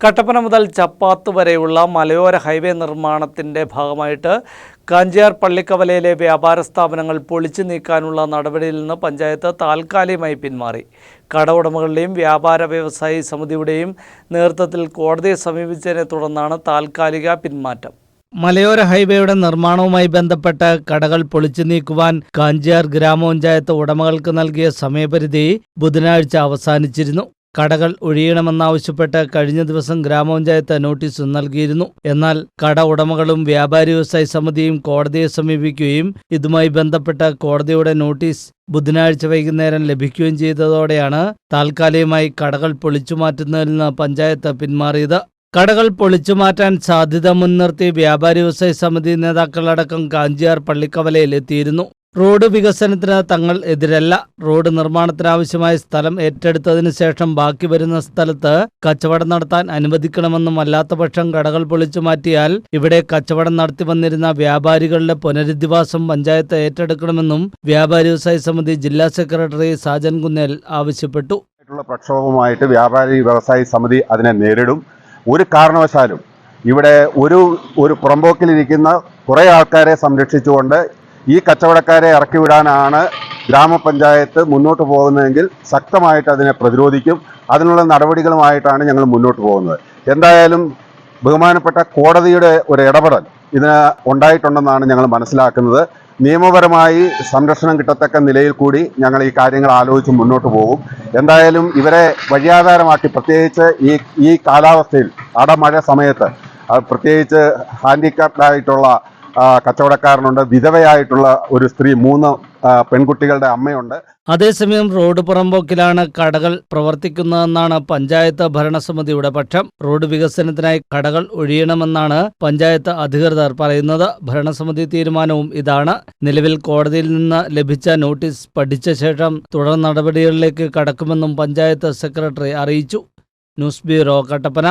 കട്ടപ്പന മുതൽ ചപ്പാത്ത് വരെയുള്ള മലയോര ഹൈവേ നിർമ്മാണത്തിന്റെ ഭാഗമായിട്ട് കാഞ്ചിയാർ പള്ളിക്കവലയിലെ വ്യാപാര സ്ഥാപനങ്ങൾ പൊളിച്ചു നീക്കാനുള്ള നടപടിയിൽ നിന്ന് പഞ്ചായത്ത് താൽക്കാലികമായി പിന്മാറി. കട ഉടമകളുടെയും വ്യാപാര വ്യവസായി സമിതിയുടെയും നേതൃത്വത്തിൽ കോടതിയെ സമീപിച്ചതിനെ തുടർന്നാണ് താൽക്കാലിക പിന്മാറ്റം. മലയോര ഹൈവേയുടെ നിർമ്മാണവുമായി ബന്ധപ്പെട്ട് കടകൾ പൊളിച്ചു നീക്കുവാൻ കാഞ്ചിയാർ ഗ്രാമപഞ്ചായത്ത് ഉടമകൾക്ക് നൽകിയ സമയപരിധി ബുധനാഴ്ച അവസാനിച്ചിരുന്നു. കടകൾ ഒഴിയണമെന്നാവശ്യപ്പെട്ട് കഴിഞ്ഞ ദിവസം ഗ്രാമപഞ്ചായത്ത് നോട്ടീസ് നൽകിയിരുന്നു. എന്നാൽ കട ഉടമകളും വ്യാപാരി വ്യവസായ സമിതിയും കോടതിയെ സമീപിക്കുകയും ഇതുമായി ബന്ധപ്പെട്ട കോടതിയുടെ നോട്ടീസ് ബുധനാഴ്ച വൈകുന്നേരം ലഭിക്കുകയും ചെയ്തതോടെയാണ് താൽക്കാലികമായി കടകൾ പൊളിച്ചു മാറ്റുന്നതിൽ നിന്ന് പഞ്ചായത്ത് പിന്മാറിയത്. കടകൾ പൊളിച്ചു മാറ്റാൻ സാധ്യത മുൻനിർത്തി വ്യാപാരി വ്യവസായ സമിതി നേതാക്കളടക്കം കാഞ്ചിയാർ പള്ളിക്കവലയിൽ എത്തിയിരുന്നു. റോഡ് വികസനത്തിന് തങ്ങൾ എതിരല്ല. റോഡ് നിർമ്മാണത്തിനാവശ്യമായ സ്ഥലം ഏറ്റെടുത്തതിനു ശേഷം ബാക്കി വരുന്ന സ്ഥലത്ത് കച്ചവടം നടത്താൻ അനുവദിക്കണമെന്നും അല്ലാത്തപക്ഷം കടകൾ പൊളിച്ചു മാറ്റിയാൽ ഇവിടെ കച്ചവടം നടത്തി വന്നിരുന്ന വ്യാപാരികളുടെ പുനരധിവാസം പഞ്ചായത്ത് ഏറ്റെടുക്കണമെന്നും വ്യാപാരി വ്യവസായ സമിതി ജില്ലാ സെക്രട്ടറി സാജൻ കുന്നേൽ ആവശ്യപ്പെട്ടു. പ്രക്ഷോഭമായിട്ട് വ്യാപാരി വ്യവസായ സമിതി അതിനെ നേരിടും. ഒരു കാരണവശാലും ഇവിടെ ഒരു ഒരു പുറമ്പോക്കിലിരിക്കുന്ന കുറേ ആൾക്കാരെ സംരക്ഷിച്ചുകൊണ്ട് ഈ കച്ചവടക്കാരെ ഇറക്കി വിടാനാണ് ഗ്രാമപഞ്ചായത്ത് മുന്നോട്ട് പോകുന്നതെങ്കിൽ ശക്തമായിട്ട് അതിനെ പ്രതിരോധിക്കും. അതിനുള്ള നടപടികളുമായിട്ടാണ് ഞങ്ങൾ മുന്നോട്ട് പോകുന്നത്. എന്തായാലും ബഹുമാനപ്പെട്ട കോടതിയുടെ ഒരു ഇടപെടൽ ഇതിന് ഉണ്ടായിട്ടുണ്ടെന്നാണ് ഞങ്ങൾ മനസ്സിലാക്കുന്നത്. നിയമപരമായി സംരക്ഷണം കിട്ടത്തക്ക നിലയിൽ കൂടി ഞങ്ങൾ ഈ കാര്യങ്ങൾ ആലോചിച്ച് മുന്നോട്ട് പോകും. എന്തായാലും ഇവരെ വഴിയാധാരമാക്കി പ്രത്യേകിച്ച് ഈ ഈ കാലാവസ്ഥയിൽ അടമഴ സമയത്ത് പ്രത്യേകിച്ച് ഹാൻഡിക്കാപ്ഡ് ആയിട്ടുള്ള കച്ചവടക്കാരനുണ്ട്. വിധവയായിട്ടുള്ള ഒരു സ്ത്രീ മൂന്ന് പെൺകുട്ടികളുടെ അമ്മയുണ്ട്. അതേസമയം റോഡ് പുറമ്പോക്കിലാണ് കടകൾ പ്രവർത്തിക്കുന്നതെന്നാണ് പഞ്ചായത്ത് ഭരണസമിതിയുടെ പക്ഷം. റോഡ് വികസനത്തിനായി കടകൾ ഒഴിയണമെന്നാണ് പഞ്ചായത്ത് അധികൃതർ പറയുന്നത്. ഭരണസമിതി തീരുമാനവും ഇതാണ്. നിലവിൽ കോടതിയിൽ നിന്ന് ലഭിച്ച നോട്ടീസ് പഠിച്ച ശേഷം തുടർ നടപടികളിലേക്ക് കടക്കുമെന്നും പഞ്ചായത്ത് സെക്രട്ടറി അറിയിച്ചു. News bureau Kattappana.